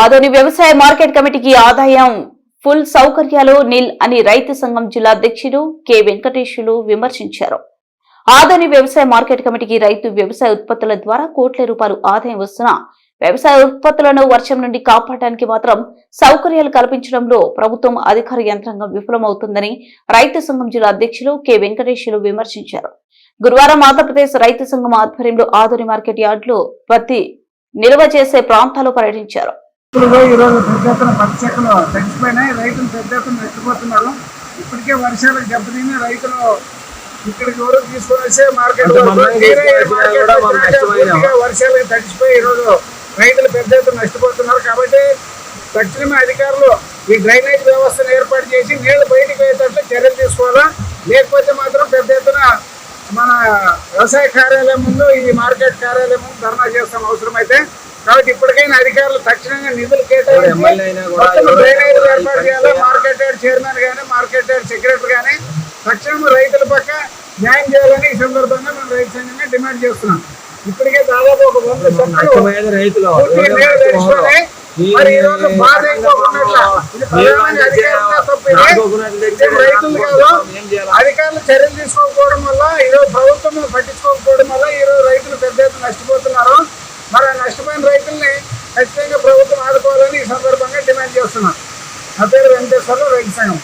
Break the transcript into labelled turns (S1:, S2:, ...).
S1: ఆదోని వ్యవసాయ మార్కెట్ కమిటీకి ఆదాయం ఫుల్ సౌకర్యాలు నిల్ అని రైతు సంఘం జిల్లా అధ్యక్షుడు కె వెంకటేశులు విమర్శించారు. ఆదోని వ్యవసాయ మార్కెట్ కమిటీకి రైతు వ్యవసాయ ఉత్పత్తుల ద్వారా కోట్ల రూపాయలు ఆదాయం వస్తున్నా వ్యవసాయ ఉత్పత్తులను వర్షం నుండి కాపాడడానికి మాత్రం సౌకర్యాలు కల్పించడంలో ప్రభుత్వం అధికార యంత్రాంగం విఫలమవుతుందని రైతు సంఘం జిల్లా అధ్యక్షులు కె వెంకటేశ్వరులు విమర్శించారు. గురువారం ఆంధ్రప్రదేశ్ రైతు సంఘం ఆధ్వర్యంలో ఆదోని మార్కెట్ యార్డులో పత్తి నిల్వ చేసే ప్రాంతాలు పర్యటించారు.
S2: ఈరోజు పెద్ద ఎత్తున పత్తి చెక్కలు తగ్గిపోయినాయి. రైతులు పెద్ద ఎత్తున నష్టపోతున్నారు ఇప్పటికే వర్షాలకు దెబ్బతిని రైతులు ఇక్కడికి వరకు తీసుకొని వచ్చే మార్కెట్ వర్షాలకు తడిచిపోయి ఈరోజు రైతులు పెద్ద ఎత్తున నష్టపోతున్నారు. కాబట్టి తక్షణమే అధికారులు ఈ డ్రైనేజ్ వ్యవస్థను ఏర్పాటు చేసి నీళ్ళు బయటికి పోయేటట్లు చర్యలు తీసుకోవాలా? లేకపోతే మాత్రం పెద్ద ఎత్తున మన వ్యవసాయ కార్యాలయం ముందు ఈ మార్కెట్ కార్యాలయం ముందు ధర్నా చేస్తాం అవసరమైతే. కాబట్టి ఇప్పటికైనా అధికారులు తక్షణంగా నిధులు కేటాయించి మార్కెట్ యార్డ్ చైర్మన్ కానీ మార్కెట్ యార్డ్ సెక్రటరీ కానీ తక్షణం రైతుల పక్క న్యాయం చేయాలని ఈ సందర్భంగా మేము రైతు సంఘంగా డిమాండ్ చేస్తున్నాం. ఇప్పటికే దాదాపు ఒక వంద? అధికారులు చర్యలు తీసుకోకపోవడం వల్ల ఈరోజు ప్రభుత్వం పట్టించుకోకపోవడం వల్ల ఈరోజు రైతులు పెద్ద ఎత్తున నష్టపోతున్నారు. మరి ఆ నష్టపోయిన రైతుల్ని ఖచ్చితంగా ప్రభుత్వం ఆదుకోవాలని ఈ సందర్భంగా డిమాండ్ చేస్తున్నాం. నా పేరు వెంకటేశ్వరరావు రైతు సంఘం.